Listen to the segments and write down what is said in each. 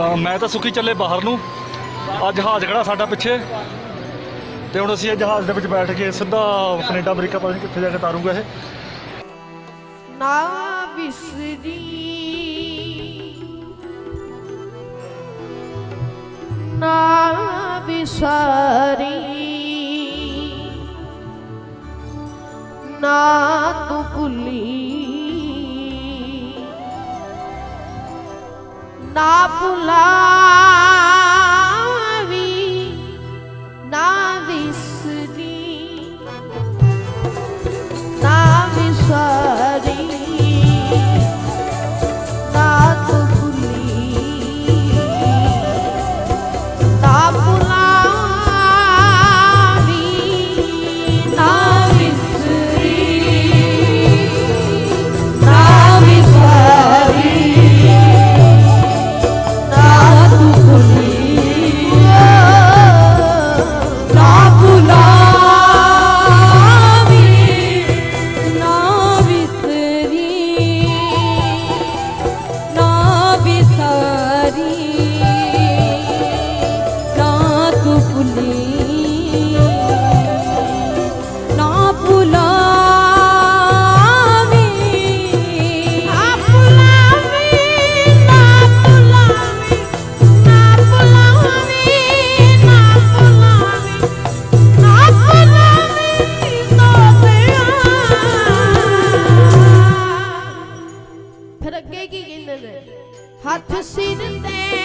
ਮੈਂ ਤਾਂ ਸੁਖੀ ਚੱਲੇ ਬਾਹਰ ਨੂੰ। ਆ ਜਹਾਜ਼ ਖੜਾ ਸਾਡਾ ਪਿੱਛੇ। ਤੇ ਹੁਣ ਅਸੀਂ ਇਹ ਜਹਾਜ਼ ਦੇ ਵਿੱਚ ਬੈਠ ਕੇ ਸਿੱਧਾ ਕੈਨੇਡਾ, ਅਮਰੀਕਾ ਪਤਾ ਨਹੀਂ ਕਿੱਥੇ ਜਾ ਕੇ ਤਾਰੂਗਾ ਇਹ। ਨਾ ਵਿਸਰੀ। ਨਾ ਵਿਸਾਰੀ। ਨਾ na pular. ਹੱਥ ਸਿਰ ਤੇ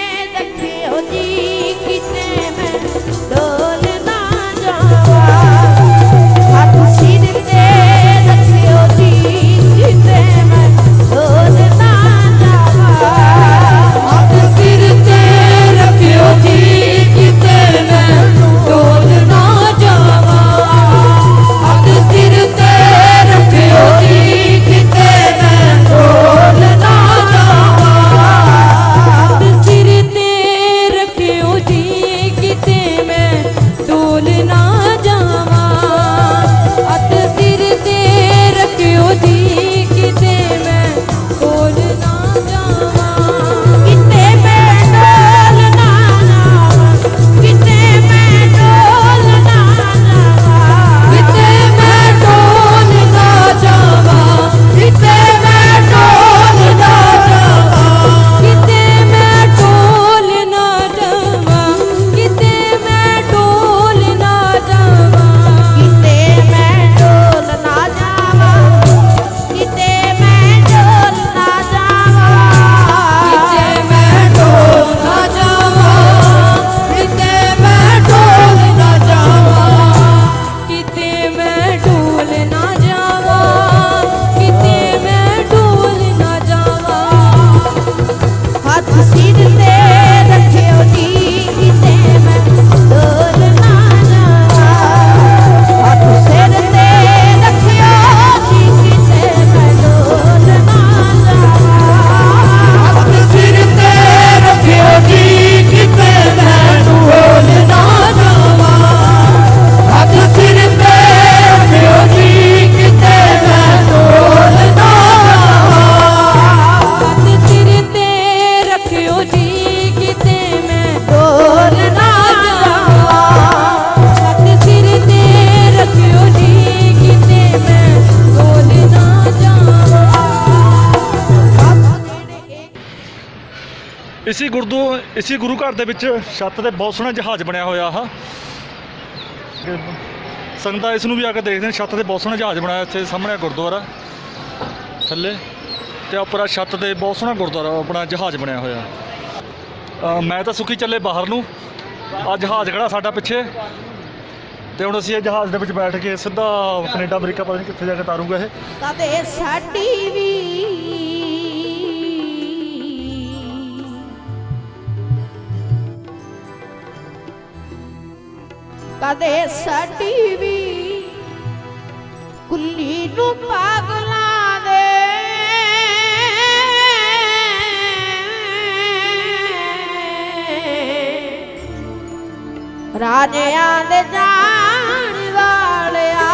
ਇਸੀ ਗੁਰਦੂ ਇਸੀ ਗੁਰੂ ਘਰ ਦੇ ਵਿੱਚ ਛੱਤ ਤੇ ਬਹੁਤ ਸੋਹਣਾ ਜਹਾਜ਼ ਬਣਿਆ ਹੋਇਆ ਆ। ਸੰਗਤਾਂ ਇਸ ਨੂੰ ਵੀ ਆ ਕੇ ਦੇਖਦੇ ਨੇ, ਛੱਤ ਤੇ ਬਹੁਤ ਸੋਹਣਾ ਜਹਾਜ਼ ਬਣਾਇਆ ਇੱਥੇ ਸਾਹਮਣੇ ਗੁਰਦੁਆਰਾ, ਥੱਲੇ। ਤੇ ਉੱਪਰ ਛੱਤ ਤੇ ਬਹੁਤ ਸੋਹਣਾ ਗੁਰਦੁਆਰਾ ਆਪਣਾ ਜਹਾਜ਼ ਬਣਿਆ ਹੋਇਆ। ਮੈਂ ਤਾਂ ਸੁਖੀ ਚੱਲੇ ਬਾਹਰ ਨੂੰ। ਆ ਜਹਾਜ਼ ਖੜਾ ਸਾਡਾ ਪਿੱਛੇ। ਤੇ ਹੁਣ ਅਸੀਂ ਇਹ ਜਹਾਜ਼ ਦੇ ਵਿੱਚ ਬੈਠ ਕੇ ਸਿੱਧਾ ਕੈਨੇਡਾ, ਅਮਰੀਕਾ ਪਤਾ ਨਹੀਂ ਕਿੱਥੇ ਜਾ ਕੇ ਤਾਰੂਗਾ ਇਹ। ਕਦੇ ਸਾਡੀ ਵੀ ਕਦੇ ਸਾਡੀ ਵੀ ਕੁੱਲੀ ਨੂੰ ਪਾਗਲਾਂ ਦੇ। ਰਾਜਿਆਂ ਦੇ ਜਾਣ ਵਾਲਿਆ